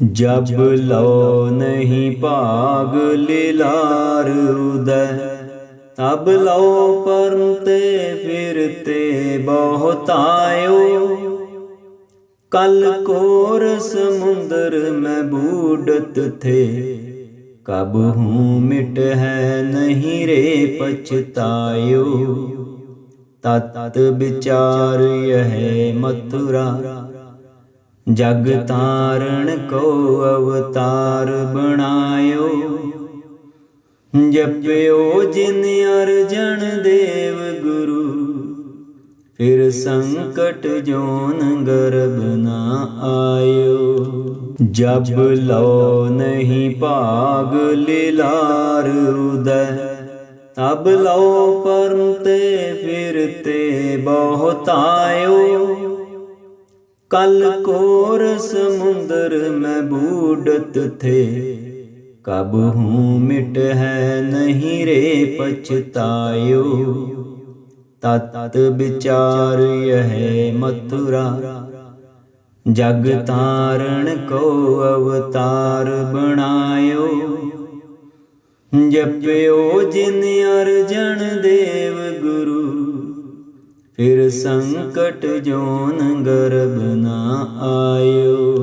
ਜਬ ਲੋ ਨਹੀਂ ਭਾਗ ਲੀਲਾਰ ਉਦੈ, ਤਬ ਲੋ ਪਰਮ ਤੇ ਫਿਰਤੇ ਬਹੁਤਾਇਓ। ਕਲ ਕੋਰ ਸਮੁੰਦਰ ਮੈਂ ਬੂਡਤ ਥੇ, ਕਬ ਹੂੰ ਮਿਟ ਹੈ ਨਹੀਂ ਰੇ ਪਛਤਾਇਓ। ਤਤ ਵਿਚਾਰ ਯਹ ਮਥੁਰਾ ਜਗ ਤਾਰਣ ਕੋ ਅਵਤਾਰ ਬਣਾਇਓ। ਜਪਿਓ ਜਿਨ ਅਰਜਨ ਦੇਵ ਗੁਰੂ, ਫਿਰ ਸੰਕਟ ਜੋਨ ਗਰਭ ਨਾ ਆਇਓ। ਜਬ ਲੋ ਨਹੀਂ ਭਾਗ ਲੀਲਾਰ ਉਦੈ, ਤਬ ਲੋ ਪਰਮ ਤੇ ਫਿਰਤੇ ਬਹੁਤਾਇਓ। ਕਲ ਕੋਰ ਸਮੁੰਦਰ ਮੈਂ ਬੂਡਤ ਥੇ। ਕਬ ਹੂੰ ਮਿਟ ਹੈ ਨਹੀਂ ਰੇ ਪਛਤਾਇਓ। ਤਤ ਵਿਚਾਰ ਯਹ ਮਥੁਰਾ। ਜਗ ਤਾਰਣ ਕੋ ਅਵਤਾਰ ਬਣਾਇਓ। ਜਪਿਓ ਜਿਨ ਅਰਜਨ ਦੇਵ ਗੁਰੂ। ਫਿਰ ਸੰਕਟ ਜੋਨ ਗਰਬ ਨਾ ਆਇਓ।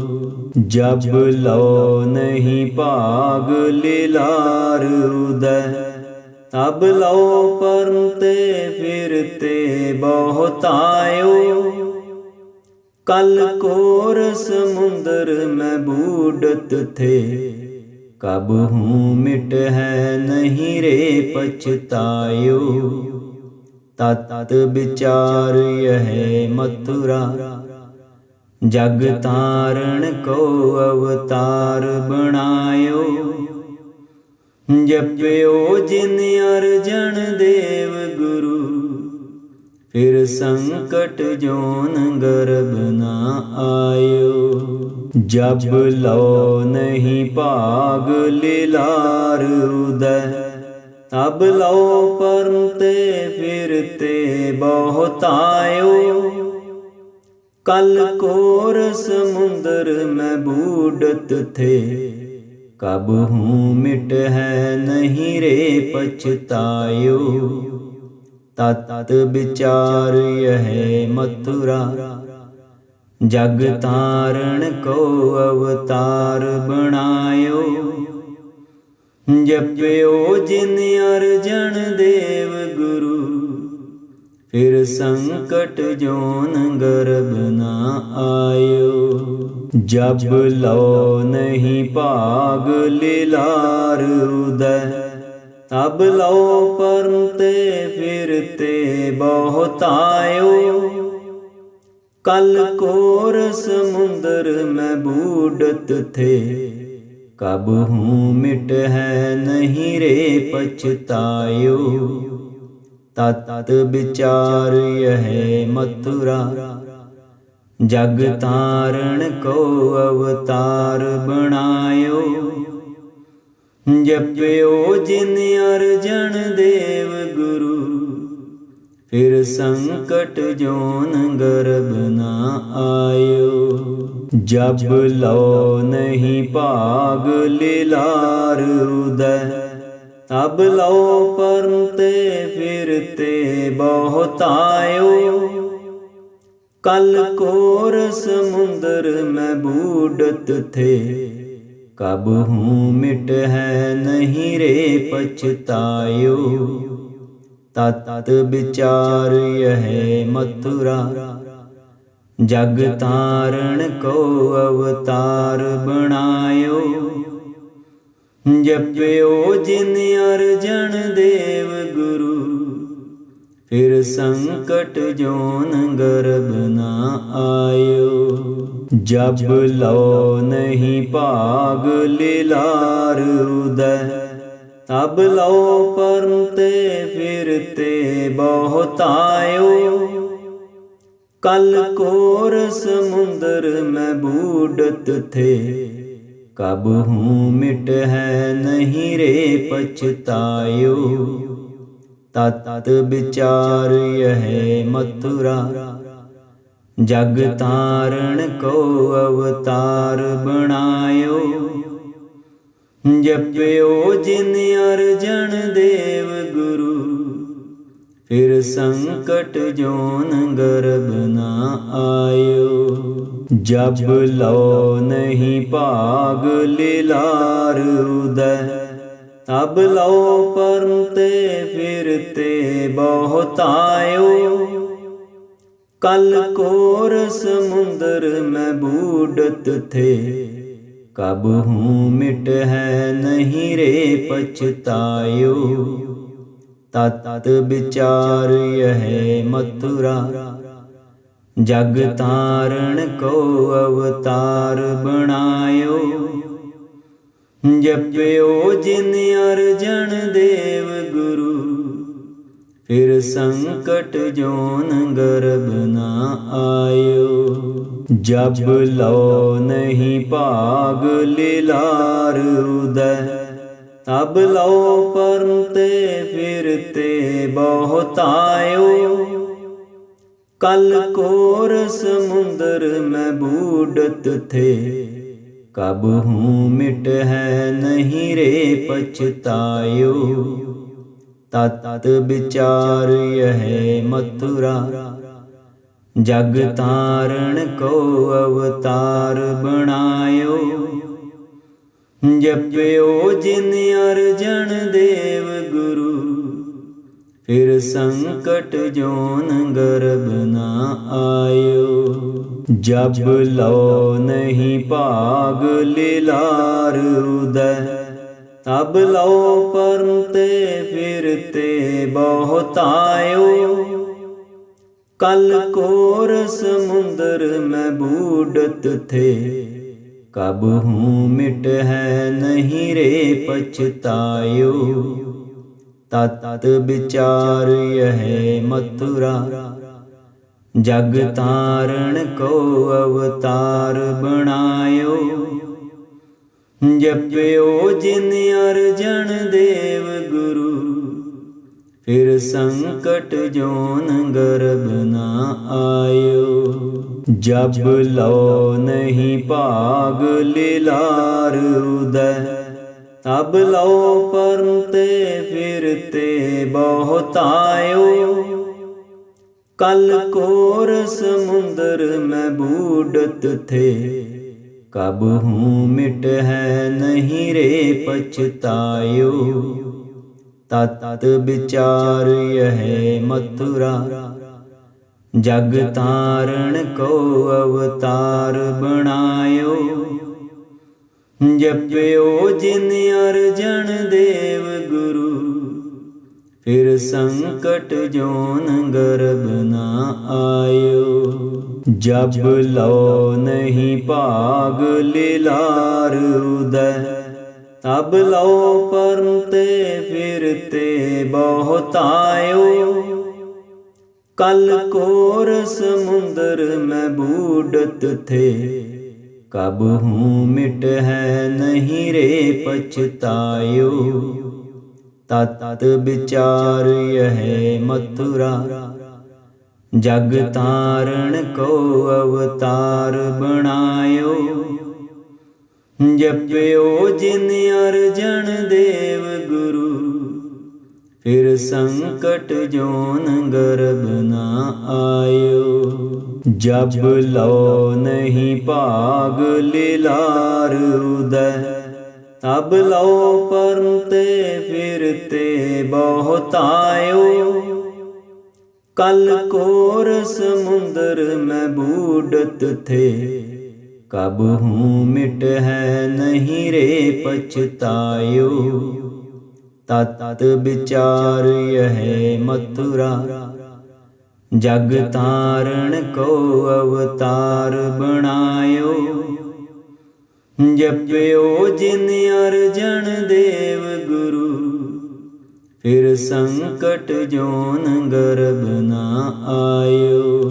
ਜਬ ਲੋ ਨਹੀਂ ਭਾਗ ਲੀਲਾਰ ਉਦੈ, ਤਬ ਲੋ ਪਰਮ ਤੇ ਫਿਰਤੇ ਬਹੁਤਾਇਓ ਕਲ ਕੋਰ ਸਮੁੰਦਰ ਮੈਂ ਬੂਡਤ ਥੇ, ਕਬ ਹੂੰ ਮਿਟ ਹੈ ਨਹੀਂ ਰੇ ਪਛਤਾਇਓ। ਤਤ ਵਿਚਾਰ ਯਹ ਮਥੁਰਾ। ਜਗ ਤਾਰਣ ਕੋ ਅਵਤਾਰ ਬਣਾਇਓ। ਜਪਿਓ ਜਿਨ ਅਰਜਨ ਦੇਵ ਗੁਰੂ। ਫਿਰ ਸੰਕਟ ਜੋਨ ਗਰਭ ਨਾ ਆਇਓ। ਜਬ ਲੋ ਨਹੀਂ ਭਾਗ ਲੀਲਾਰ ਉਦੈ। ਤਬ ਲਓ ਪਰਮ ਤੇ ਫਿਰਤੇ ਬਹੁਤਾਇਓ ਕਲ ਕੋਰ ਸਮੁੰਦਰ ਮੈਂ ਬੂਡਤ ਥੇ। ਕਬ ਹੂੰ ਮਿਟ ਹੈ ਨਹੀਂ ਰੇ ਪਛਤਾਇਓ। ਤਤ ਵਿਚਾਰ ਯਹ ਮਥੁਰਾ। ਜਗ ਤਾਰਣ ਕੋ ਅਵਤਾਰ ਬਣਾਇਓ। ਜਪਿਓ ਜਿਨ ਅਰਜਨ ਦੇਵ ਗੁਰੂ। ਫਿਰ ਸੰਕਟ ਜੋਨ ਗਰਭ ਨਾ ਆਇਓ। ਜਬ ਲਓ ਨਹੀਂ ਭਾਗ ਲੀਲਾਰ ਉਦੈ। ਤਬ ਲਓ ਪਰਮ ਤੇ ਫਿਰ ਤੇ ਬਹੁਤ ਆਇਓ ਕਲ ਕੋਰ ਸਮੁੰਦਰ ਮੈਂ ਬੂਡਤ ਥੇ। ਕਬ ਹੂੰ ਮਿਟ ਹੈ ਨਹੀਂ ਰੇ ਪਛਤਾਇਓ। ਤਤ ਵਿਚਾਰ ਯਹ ਮਥੁਰਾ। ਜਗ ਤਾਰਣ ਕੋ ਅਵਤਾਰ ਬਣਾਇਓ। ਜਪਿਓ ਜਿਨ ਅਰਜਨ ਦੇਵ ਗੁਰੂ। ਫਿਰ ਸੰਕਟ ਜੋਨ ਗਰਭ ਨਾ ਆਇਓ। ਜਬ ਲੋ ਨਹੀਂ ਭਾਗ ਲੀਲਾਰ ਉਦੈ, ਤਬ ਲਓ ਪਰਮ ਤੇ ਫਿਰਤੇ ਬਹੁਤਾਇਓ। ਕਲ ਕੋਰ ਸਮੁੰਦਰ ਮੈਂ ਬੂਡਤ ਥੇ, ਕਬ ਹੂੰ ਮਿਟ ਹੈ ਨਹੀਂ ਰੇ ਪਛਤਾਇਓ। ਤਤ ਵਿਚਾਰ ਯਹ ਮਥੁਰਾ ਜਗ ਤਾਰਣ ਕੋ ਅਵਤਾਰ ਬਣਾਇਓ। ਜਪਿਓ ਜਿਨ ਅਰਜਨ ਦੇਵ ਗੁਰੂ। ਫਿਰ ਸੰਕਟ ਜੋਨ ਗਰਭ ਨਾ ਆਇਓ। ਜਬ ਲੋ ਨਹੀਂ ਭਾਗ ਲੀਲਾਰ ਉਦੈ। ਤਬ ਲਓ ਪਰਮ ਤੇ ਫਿਰਤੇ ਬਹੁਤਾਇਓ। ਕਲ ਕੋਰ ਸਮੁੰਦਰ ਮੈਂ ਬੂਡਤ ਥੇ। ਕਬ ਹੂੰ ਮਿਟ ਹੈ ਨਹੀਂ ਰੇ ਪਛਤਾਇਓ। ਤਤ ਵਿਚਾਰ ਯਹ ਮਥੁਰਾ। ਜਗ ਤਾਰਣ ਕੋ ਅਵਤਾਰ ਬਣਾਇਓ। ਜਪਿਓ ਜਿਨ ਅਰਜਨ ਦੇਵ ਗੁਰੂ। ਫਿਰ ਸੰਕਟ ਜੋਨ ਗਰਭ ਨਾ ਆਇਓ। ਜਬ ਲੋ ਨਹੀਂ ਭਾਗ ਲੀਲਾਰ ਉਦੈ, ਤਬ ਲੋ ਪਰਮ ਤੇ ਫਿਰਤੇ ਬਹੁਤਾਇਓ ਕਲ ਕੋਰ ਸਮੁੰਦਰ ਮੈਂ ਬੂਡਤ ਥੇ, ਕਬ ਹੂੰ ਮਿਟ ਹੈ ਨਹੀਂ ਰੇ ਪਛਤਾਇਓ। ਤਤ ਵਿਚਾਰ ਯਹ ਮਥੁਰਾ। ਜਗ ਤਾਰਣ ਕੋ ਅਵਤਾਰ ਬਣਾਇਓ। ਜਪਿਓ ਜਿਨ ਅਰਜਨ ਦੇਵ ਗੁਰੂ। ਫਿਰ ਸੰਕਟ ਜੋਨ ਗਰਭ ਨਾ ਆਇਓ। ਜਬ ਲੋ ਨਹੀਂ ਭਾਗ ਲੀਲਾਰ ਉਦੈ। ਤਬ ਲੋ ਪਰਮ ਤੇ ਫਿਰਤੇ ਬਹੁਤਾਇਓ। ਕਲ ਕੋਰ ਸਮੁੰਦਰ ਮੈਂ ਬੂਡਤ ਥੇ। ਕਬ ਹੂੰ ਮਿਟ ਹੈ ਨਹੀਂ ਰੇ ਪਛਤਾਇਓ। ਤਤ ਵਿਚਾਰ ਯਹ ਮਥੁਰਾ। ਜਗ ਤਾਰਣ ਕੋ ਅਵਤਾਰ ਬਣਾਇਓ। ਜਪਿਓ ਜਿਨ ਅਰਜਨ ਦੇਵ ਗੁਰੂ, ਫਿਰ ਸੰਕਟ ਜੋਨ ਗਰਭ ਨਾ ਆਇਓ। ਜਬ ਲਓ ਨਹੀਂ ਭਾਗ ਲੀਲਾਰ ਉਦੈ, ਤਬ ਲਓ ਪਰਮ ਤੇ ਫਿਰ ਤੇ ਬਹੁਤ ਆਇਓ ਕਲ ਕੋਰ ਸਮੁੰਦਰ ਮੈਂ ਬੂਡਤ ਥੇ ਕਬ ਹੂੰ ਮਿਟ ਹੈ ਨਹੀਂ ਰੇ ਪਛਤਾਇਓ। ਤਤ ਵਿਚਾਰ ਯਹ ਮਥੁਰਾ। ਜਗ ਤਾਰਣ ਕੋ ਅਵਤਾਰ ਬਣਾਇਓ। ਜਪਿਓ ਜਿਨ ਅਰਜਨ ਦੇਵ ਗੁਰੂ। ਫਿਰ ਸੰਕਟ ਜੋਨ ਗਰਭ ਨਾ ਆਇਓ। ਜਬ ਲੋ ਨਹੀਂ ਭਾਗ ਲੀਲਾਰ ਉਦੈ, ਤਬ ਲਓ ਪਰਮ ਤੇ ਫਿਰਤੇ ਬਹੁਤਾਇਓ। ਕਲ ਕੋਰ ਸਮੁੰਦਰ ਮੈਂ ਬੂਡਤ ਥੇ, ਕਬ ਹੂੰ ਮਿਟ ਹੈ ਨਹੀਂ ਰੇ ਪਛਤਾਇਓ। ਤਤ ਵਿਚਾਰ ਯਹ ਮਥੁਰਾ ਜਗ ਤਾਰਣ ਕੋ ਅਵਤਾਰ ਬਣਾਇਓ। ਜਪਿਓ ਜਿਨ ਅਰਜਨ ਦੇਵ ਗੁਰੂ, ਫਿਰ ਸੰਕਟ ਜੋਨ ਗਰਭ ਨਾ ਆਇਓ। ਜਬ ਲੋ ਨਹੀਂ ਭਾਗ ਲੀਲਾਰ ਉਦੈ, ਤਬ ਲਓ ਪਰਮ ਤੇ ਫਿਰ ਤੇ ਫਿਰਤੇ ਬਹੁਤਾਇਓ। ਕਲ ਕੋਰ ਸਮੁੰਦਰ ਮੈਂ ਬੂਡਤ ਥੇ। ਕਬ ਹੂੰ ਮਿਟ ਹੈ ਨਹੀਂ ਰੇ ਪਛਤਾਇਓ। ਤਤ ਵਿਚਾਰ ਯਹ ਮਥੁਰਾ। ਜਗ ਤਾਰਣ ਕੋ ਅਵਤਾਰ ਬਣਾਇਓ। ਜਪਿਓ ਜਿਨ ਅਰਜਨ ਦੇਵ ਗੁਰੂ ਫਿਰ ਸੰਕਟ ਜੋਨ ਗਰਬ ਨਾ ਆਇਓ। ਜਬ ਲੋ ਨਹੀਂ ਭਾਗ ਲੀਲਾਰ ਉਦੈ, ਤਬ ਲਓ ਪਰਮ ਤੇ ਫਿਰਤੇ ਬਹੁਤਾਇਓ ਕਲ ਕੋਰ ਸਮੁੰਦਰ ਮੈਂ ਬੂਡਤ ਥੇ, ਕਬ ਹੂੰ ਮਿਟ ਹੈ ਨਹੀਂ ਰੇ ਪਛਤਾਇਓ। ਤਤ ਵਿਚਾਰ ਯਹ ਮਥੁਰਾ। ਜਗ ਤਾਰਣ ਕੋ ਅਵਤਾਰ ਬਣਾਇਓ। ਜਪਿਓ ਜਿਨ ਅਰਜਨ ਦੇਵ ਗੁਰੂ। ਫਿਰ ਸੰਕਟ ਜੋਨ ਗਰਭ ਨਾ ਆਇਓ।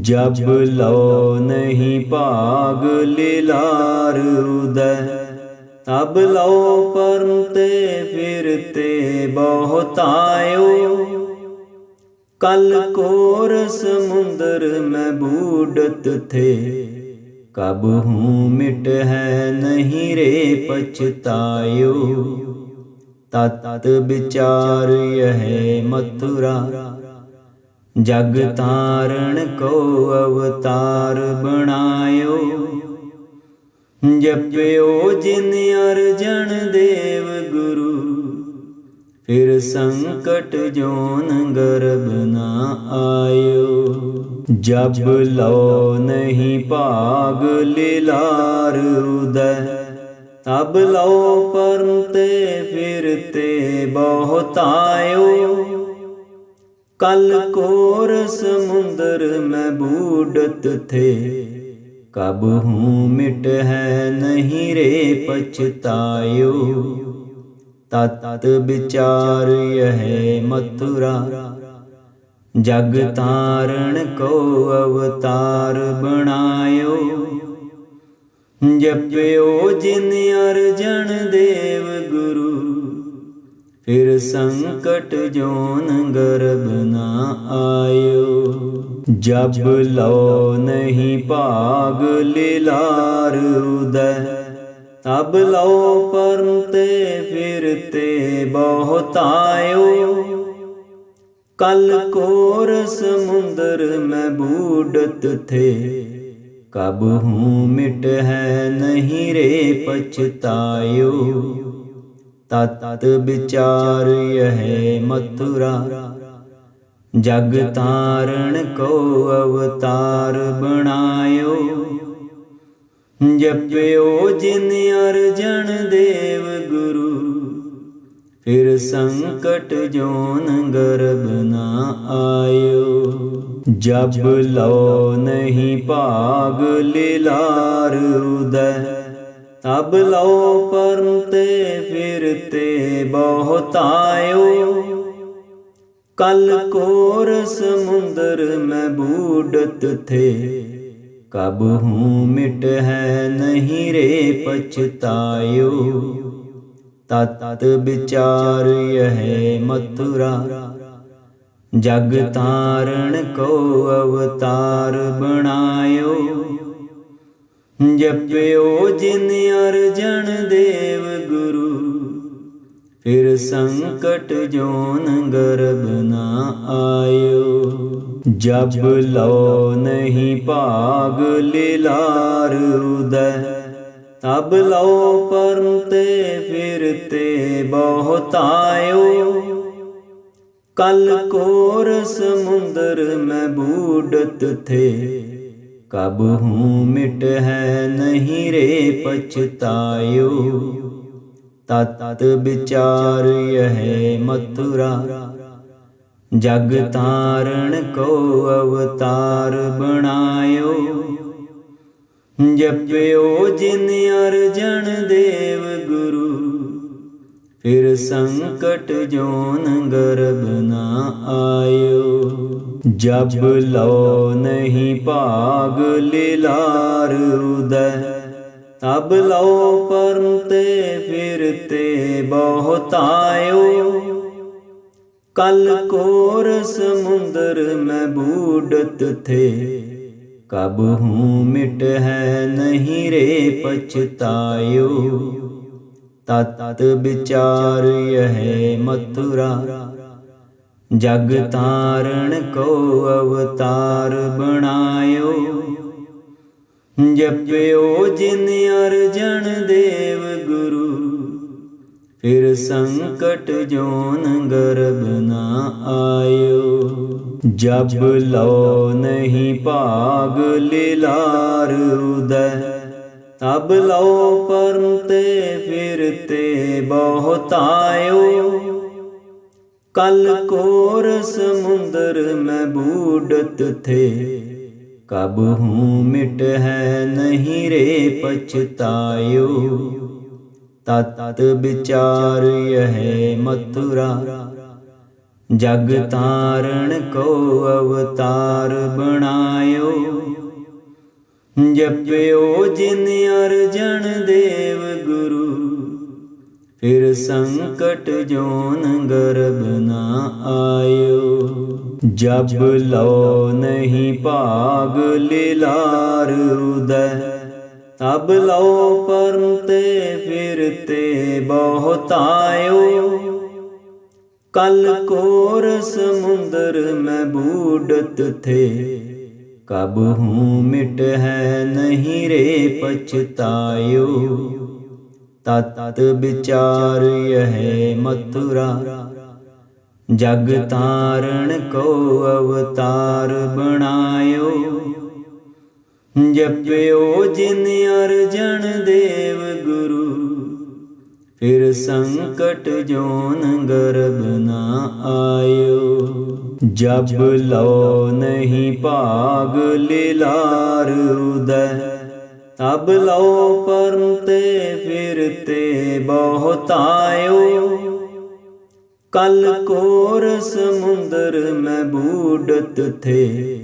ਜਬ ਲੋ ਨਹੀਂ ਭਾਗ ਲੀਲਾਰ ਉਦੈ। ਤਬ ਲਓ ਪਰਮ ਤੇ ਫਿਰਤੇ ਬਹੁਤ ਆਇਓ। ਕਲ ਕੋਰ ਸਮੁੰਦਰ ਮੈਂ ਬੂਡਤ ਥੇ। ਕਬ ਹੂੰ ਮਿਟ ਹੈ ਨਹੀਂ ਰੇ ਪਛਤਾਇਓ। ਤਤ ਵਿਚਾਰ ਇਹ ਮਥੁਰਾ। ਜਗ ਤਾਰਣ ਕੋ ਅਵਤਾਰ ਬਣਾਇਓ। ਜਪਿਓ ਜਿਨ ਅਰਜਨ ਦੇਵ ਗੁਰੂ, ਫਿਰ ਸੰਕਟ ਜੋਨ ਗਰਬ ਨਾ ਆਇਓ। ਜਬ ਲਓ ਨਹੀਂ ਭਾਗ ਲਿਲਾਰ ਉਦੈ, ਤਬ ਲਓ ਪਰਮ ਤੇ ਫਿਰ ਤੇ ਬਹੁਤ ਆਇਓ ਕਲ ਕੋਰ ਸਮੁੰਦਰ ਮੈਂ ਬੂਡਤ ਥੇ ਕਬ ਹੂੰ ਮਿਟ ਹੈ ਨਹੀਂ ਰੇ ਪਛਤਾਇਓ ਤਤ ਵਿਚਾਰ ਇਹ ਮਥੁਰਾ ਜਗ ਤਾਰਣ ਕੋ ਅਵਤਾਰ ਬਣਾਇਓ ਜਪਿਓ ਜਿਨ ਅਰਜਨ ਦੇਵ ਗੁਰੂ ਫਿਰ ਸੰਕਟ ਜੋਨ ਗਰਬ ਨਾ ਆਇਓ ਜਬ ਲੋ ਨਹੀਂ ਭਾਗ ਲਿਲਾਰ ਉਦੈ, ਤਬ ਲੋ ਪਰਮ ਤੇ ਫਿਰਤੇ ਬਹੁਤ ਆਇਓ ਕਲ ਕੋਰ ਸਮੁੰਦਰ ਮੈਂ ਬੂਡਤ ਥੇ, ਕਬ ਹੂੰ ਮਿਟ ਹੈ ਨਹੀਂ ਰੇ ਪਛਤਾਇਓ। ਤਤ ਵਿਚਾਰ ਇਹ ਮਥੁਰਾ ਜਗ ਤਾਰਣ ਕੋ ਅਵਤਾਰ ਬਣਾਇਓ। ਜਪਿਓ ਜਿਨ ਅਰਜਨ ਦੇਵ ਗੁਰੂ। ਫਿਰ ਸੰਕਟ ਜੋਨ ਗਰਬ ਨਾ ਆਇਓ। ਜਬ ਲੋ ਨਹੀਂ ਭਾਗ ਲਿਲਾਰ ਉਦੈ। ਤਬ ਲੋ ਪਰਮ ਤੇ ਫਿਰ ਤੇ ਬਹੁਤ ਆਇਓ ਕਲ ਕੋਰ ਸਮੁੰਦਰ ਮੈਂ ਬੂਡਤ ਥੇ। ਕਬ ਹੂੰ ਮਿਟ ਹੈ ਨਹੀਂ ਰੇ ਪਛਤਾਇਓ। ਤਤ ਵਿਚਾਰ ਇਹ ਮਥੁਰਾ। ਜਗ ਤਾਰਣ ਕੋ ਅਵਤਾਰ ਬਣਾਇਓ। ਜਪਿਓ ਜਿਨ ਅਰਜਨ ਦੇਵ ਗੁਰੂ। ਫਿਰ ਸੰਕਟ ਜੋਨ ਗਰਭ ਨਾ ਆਇਓ। ਜਬ ਲੋ ਨਹੀਂ ਭਾਗ ਲਿਲਾਰ ਉਦੈ, ਤਬ ਲੋ ਪਰਮ ਤੇ ਫਿਰ ਤੇ ਬਹੁਤ ਆਇਓ। ਕਲ ਕੋਰ ਸਮੁੰਦਰ ਮੈਂ ਬੂਡਤ ਥੇ, ਕਬ ਹੂੰ ਮਿਟ ਹੈ ਨਹੀਂ ਰੇ ਪਛਤਾਇਓ। ਤਤ ਵਿਚਾਰ ਇਹ ਮਥੁਰਾ। ਜਗ ਤਾਰਣ ਕੋ ਅਵਤਾਰ ਬਣਾਇਓ। ਜਪਿਓ ਜਿਨ ਅਰਜਨ ਦੇਵ ਗੁਰੂ। ਫਿਰ ਸੰਕਟ ਜੋਨ ਗਰਬ ਨਾ ਆਇਓ। ਜਬ ਲੋ ਨਹੀਂ ਭਾਗ ਲਿਲਾਰ ਉਦੈ। ਤਬ ਲਓ ਪਰਮ ਤੇ ਫਿਰਤੇ ਬਹੁਤ ਆਇਓ ਕਲ ਕੋਰ ਸਮੁੰਦਰ ਮੈਂ ਬੂਡਤ ਥੇ। ਕਬ ਹੂੰ ਮਿਟ ਹੈ ਨਹੀਂ ਰੇ ਪਛਤਾਇਓ। ਤਤ ਵਿਚਾਰ ਇਹ ਮਥੁਰਾ। ਜਗ ਤਾਰਣ ਕੋ ਅਵਤਾਰ ਬਣਾਇਓ। ਜਪਿਓ ਜਿਨ ਅਰਜਨ ਦੇਵ ਗੁਰੂ, ਫਿਰ ਸੰਕਟ ਜੋਨ ਗਰਬ ਨਾ ਆਇਓ। ਜਬ ਲਓ ਨਹੀਂ ਭਾਗ ਲਿਲਾਰ ਉਦੈ, ਤਬ ਲਓ ਪਰਮ ਤੇ ਫਿਰ ਤੇ ਬਹੁਤ ਆਇਓ ਕਲ ਕੋਰ ਸਮੁੰਦਰ ਮੈਂ ਬੂਡਤ ਥੇ ਕਬ ਹੂੰ ਮਿਟ ਹੈ ਨਹੀਂ ਰੇ ਪਛਤਾਇਓ। ਤਤ ਵਿਚਾਰ ਇਹ ਮਥੁਰਾ। ਜਗ ਤਾਰਣ ਕੋ ਅਵਤਾਰ ਬਣਾਇਓ। ਜਪਿਓ ਜਿਨ ਅਰਜਨ ਦੇਵ ਗੁਰੂ। ਫਿਰ ਸੰਕਟ ਜੋਨ ਗਰਬ ਨਾ ਆਇਓ। ਜਬ ਲੋ ਨਹੀਂ ਭਾਗ ਲੀਲਾਰ ਉਦੈ, ਤਬ ਲੋ ਪਰਮ ਤੇ ਫਿਰਤੇ ਬਹੁਤਾਇਓ। ਕਲ ਕੋਰ ਸਮੁੰਦਰ ਮੈਂ ਬੂਡਤ ਥੇ, ਕਬ ਹੂੰ ਮਿਟ ਹੈ ਨਹੀਂ ਰੇ ਪਛਤਾਇਓ। ਤਤ ਵਿਚਾਰ ਯਹ ਮਥੁਰਾ ਜਗ ਤਾਰਣ ਕੋ ਅਵਤਾਰ ਬਣਾਇਓ। ਜਪਿਓ ਜਿਨ ਅਰਜਨ ਦੇਵ ਗੁਰੂ, ਫਿਰ ਸੰਕਟ ਜੋਨ ਗਰਬ ਨਾ ਆਇਓ। ਜਬ ਲੋ ਨਹੀਂ ਭਾਗ ਲੀਲਾਰ ਉਦੈ, ਤਬ ਲੋ ਪਰਮ ਤੇ ਫਿਰਤੇ ਬਹੁਤਾਇਓ। ਕਲ ਕੋਰ ਸਮੁੰਦਰ ਮੈਂ ਬੂਡਤ ਥੇ।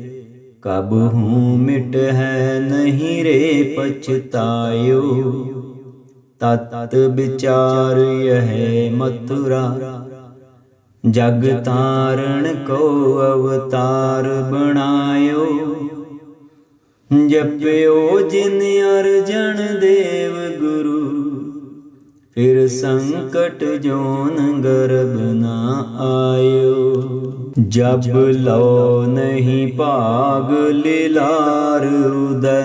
ਕਬ ਹੂੰ ਮਿਟ ਹੈ ਨਹੀਂ ਰੇ ਪਛਤਾਇਓ। ਤਤ ਵਿਚਾਰ ਯਹ ਮਥੁਰਾ। ਜਗ ਤਾਰਣ ਕੋ ਅਵਤਾਰ ਬਣਾਇਓ। ਜਪਿਓ ਜਿਨ ਅਰਜਨ ਦੇਵ ਗੁਰੂ। ਫਿਰ ਸੰਕਟ ਜੋਨ ਗਰਬ ਜਬ ਲੋ ਨਹੀਂ ਭਾਗ ਲੀਲਾਰ ਉਦੈ।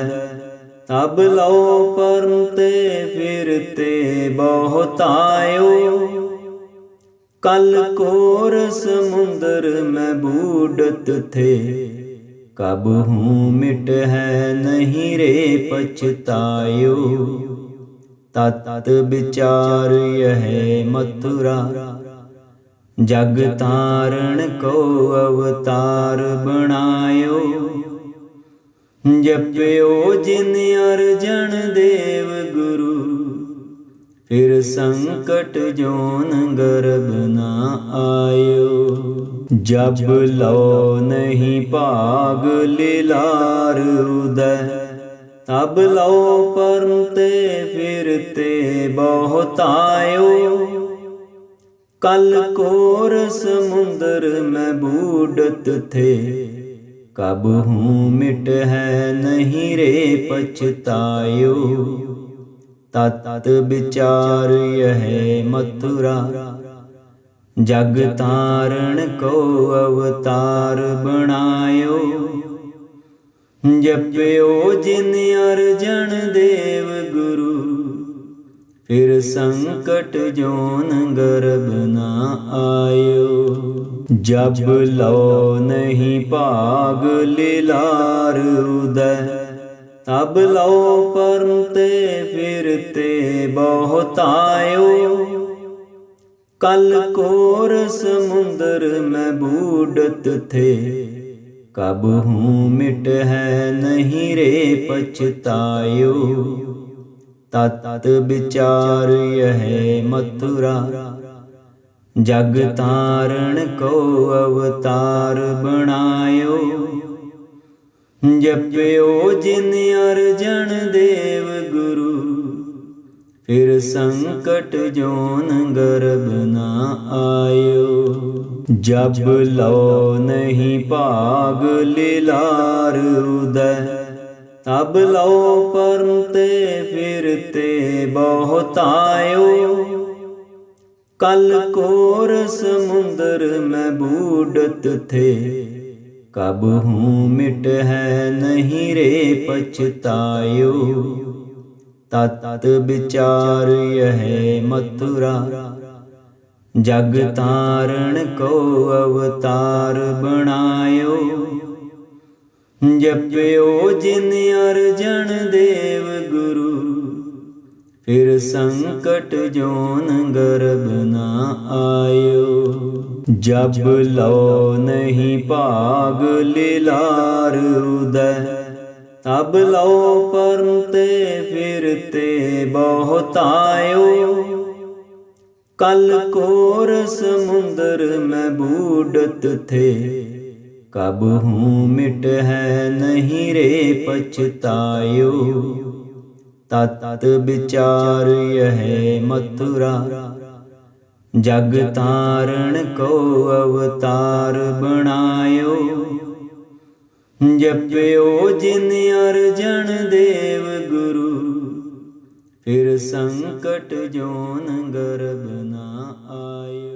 ਤਬ ਲੋ ਪਰਮ ਤੇ ਫਿਰਤੇ ਬਹੁਤਾਇਓ। ਕਲ ਕੋਰ ਸਮੁੰਦਰ ਮੈਂ ਬੂਡਤ ਥੇ। ਕਬ ਹੂੰ ਮਿਟ ਹੈ ਨਹੀਂ ਰੇ ਪਛਤਾਇਓ। ਤਤ ਵਿਚਾਰ ਯਹ ਮਥੁਰਾ। ਜਗ ਤਾਰਣ ਕੋ ਅਵਤਾਰ ਬਣਾਇਓ। ਜਪਿਓ ਜਿਨ ਅਰਜਨ ਦੇਵ ਗੁਰੂ, ਫਿਰ ਸੰਕਟ ਜੋਨ ਗਰਬ ਨਾ ਆਇਓ। ਜਬ ਲੋ ਨਹੀਂ ਭਾਗ ਲਿਲਾਰ ਉਦੈ, ਤਬ ਲੋ ਪਰਮ ਤੇ ਫਿਰ ਤੇ ਫਿਰਤੇ ਬਹੁਤਾਇਓ। ਕਲ ਕੋਰ ਸਮੁੰਦਰ ਮੈਂ ਬੂਡਤ ਥੇ। ਕਬ ਹੂੰ ਮਿਟ ਹੈ ਨਹੀਂ ਰੇ ਪਛਤਾਇਓ। ਤਤ ਵਿਚਾਰ ਯਹ ਮਥੁਰਾ। ਜਗ ਤਾਰਣ ਕੋ ਅਵਤਾਰ ਬਣਾਇਓ। ਜਪਿਓ ਜਿਨ ਅਰਜਨ ਦੇਵ ਗੁਰੂ। ਫਿਰ ਸੰਕਟ ਜੋਨ ਗਰਬ ਨਾ ਆਇਓ। ਜਬ ਲਓ ਨਹੀਂ ਭਾਗ ਲੀਲਾਰ ਉਦੈ, ਤਬ ਲੋ ਪਰਮ ਤੇ ਫਿਰਤੇ ਬਹੁਤਾਇਓ ਕਲ ਕੋਰ ਸਮੁੰਦਰ ਮੈਂ ਬੂਡਤ ਥੇ, ਕਬ ਹੂੰ ਮਿਟ ਹੈ ਨਹੀਂ ਰੇ ਪਛਤਾਇਓ। ਤਤ ਵਿਚਾਰ ਯਹ ਮਥੁਰਾ। ਜਗ ਤਾਰਣ ਕੋ ਅਵਤਾਰ ਬਣਾਇਓ। ਜਪਿਓ ਜਿਨ ਅਰਜਨ ਦੇਵ ਗੁਰੂ। ਫਿਰ ਸੰਕਟ ਜੋਨ ਗਰਬ ਨਾ ਆਇਓ। ਜਬ ਲੋ ਨਹੀਂ ਭਾਗ ਲੀਲਾਰ ਉਦੈ। ਤਬ ਲੋ ਪਰਮ ਤੇ ਫਿਰਤੇ ਬਹੁਤਾਇਓ ਕਲ ਕੋਰ ਸਮੁੰਦਰ ਮੈਂ ਬੂਡਤ ਥੇ। ਕਬ ਹੂੰ ਮਿਟ ਹੈ ਨਹੀਂ ਰੇ ਪਛਤਾਇਓ। ਤਤ ਵਿਚਾਰ ਯਹ ਮਥੁਰਾ। ਜਗ ਤਾਰਣ ਕੋ ਅਵਤਾਰ ਬਣਾਇਓ। ਜਪਿਓ ਜਿਨ ਅਰਜਨ ਦੇਵ ਗੁਰੂ, ਫਿਰ ਸੰਕਟ ਜੋਨ ਗਰਬ ਨਾ ਆਇਓ। ਜਬ ਲਓ ਨਹੀਂ ਭਾਗ ਲੀਲਾਰ ਉਦੈ, ਤਬ ਲਓ ਪਰਮ ਤੇ ਫਿਰ ਤੇ ਬਹੁਤ ਆਇਓ। ਕਲ ਕੋਰ ਸਮੁੰਦਰ ਮੈਂ ਬੂਡਤ ਥੇ ਕਬ ਹੂੰ ਮਿਟ ਹੈ ਨਹੀਂ ਰੇ ਪਛਤਾਇਓ ਤਤ ਵਿਚਾਰ ਯਹ ਮਥੁਰਾ ਜਗ ਤਾਰਣ ਕੋ ਅਵਤਾਰ ਬਣਾਇਓ ਜਪਿਓ ਜਿਨ ਅਰਜਨ ਦੇਵ ਗੁਰੂ ਫਿਰ ਸੰਕਟ ਜੋਨ ਗਰਭ ਨਾ ਆਇਓ